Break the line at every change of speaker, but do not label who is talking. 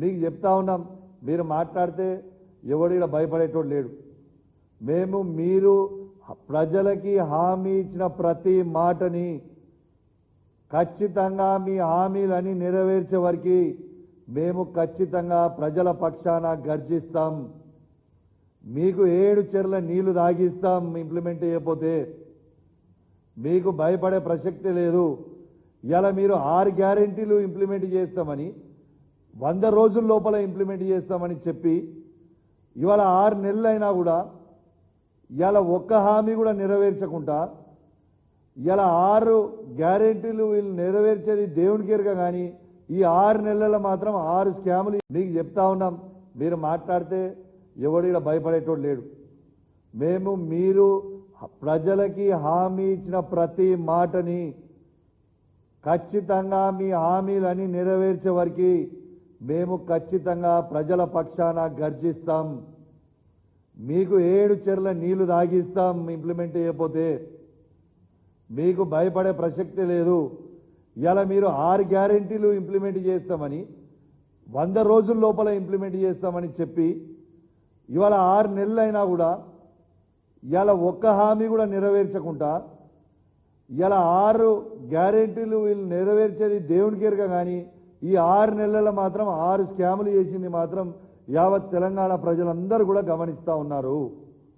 మీకు చెప్తా ఉన్నాం మీరు మాట్లాడితే ఎవడు ఇక్కడ భయపడేటోడు లేడు. మేము మీరు ప్రజలకి హామీ ఇచ్చిన ప్రతి మాటని ఖచ్చితంగా మీ హామీలని నెరవేర్చే వరకు మేము ఖచ్చితంగా ప్రజల పక్షాన గర్జిస్తాం. మీకు ఏడు చెర్ల నీళ్ళు తాగిస్తాం ఇంప్లిమెంట్ చేయకపోతే. మీకు భయపడే ప్రసక్తి లేదు. ఇలా మీరు ఆరు గ్యారెంటీలు ఇంప్లిమెంట్ చేస్తామని వంద రోజుల లోపల ఇంప్లిమెంట్ చేస్తామని చెప్పి ఇవాళ ఆరు నెలలైనా కూడా ఇవాళ ఒక్క హామీ కూడా నెరవేర్చకుండా ఇలా ఆరు గ్యారెంటీలు వీళ్ళు నెరవేర్చేది దేవుని ఎరగ కానీ ఈ ఆరు నెలల మాత్రం ఆరు స్కాములు మీకు చెప్తా ఉన్నాం. మీరు మాట్లాడితే ఎవడు ఇక్కడ భయపడేటోడు లేడు. మేము మీరు ప్రజలకి హామీ ఇచ్చిన ప్రతి మాటని ఖచ్చితంగా మీ హామీలని నెరవేర్చే వరకు మేము ఖచ్చితంగా ప్రజల పక్షాన గర్జిస్తాం. మీకు ఏడు చెర్ల నీళ్ళు తాగిస్తాం ఇంప్లిమెంట్ చేయకపోతే. మీకు భయపడే ప్రసక్తి లేదు. ఇలా మీరు ఆరు గ్యారెంటీలు ఇంప్లిమెంట్ చేస్తామని వంద రోజుల లోపల ఇంప్లిమెంట్ చేస్తామని చెప్పి ఇవాళ ఆరు నెలలైనా కూడా ఇలా ఒక్క హామీ కూడా నెరవేర్చకుండా ఇలా ఆరు గ్యారెంటీలు వీళ్ళు నెరవేర్చేది దేవునికి ఎరగ కానీ ఈ ఆరు నెలల మాత్రం ఆరు స్కాములు చేసింది మాత్రం యావత్ తెలంగాణ ప్రజలందరూ కూడా గమనిస్తూ ఉన్నారు.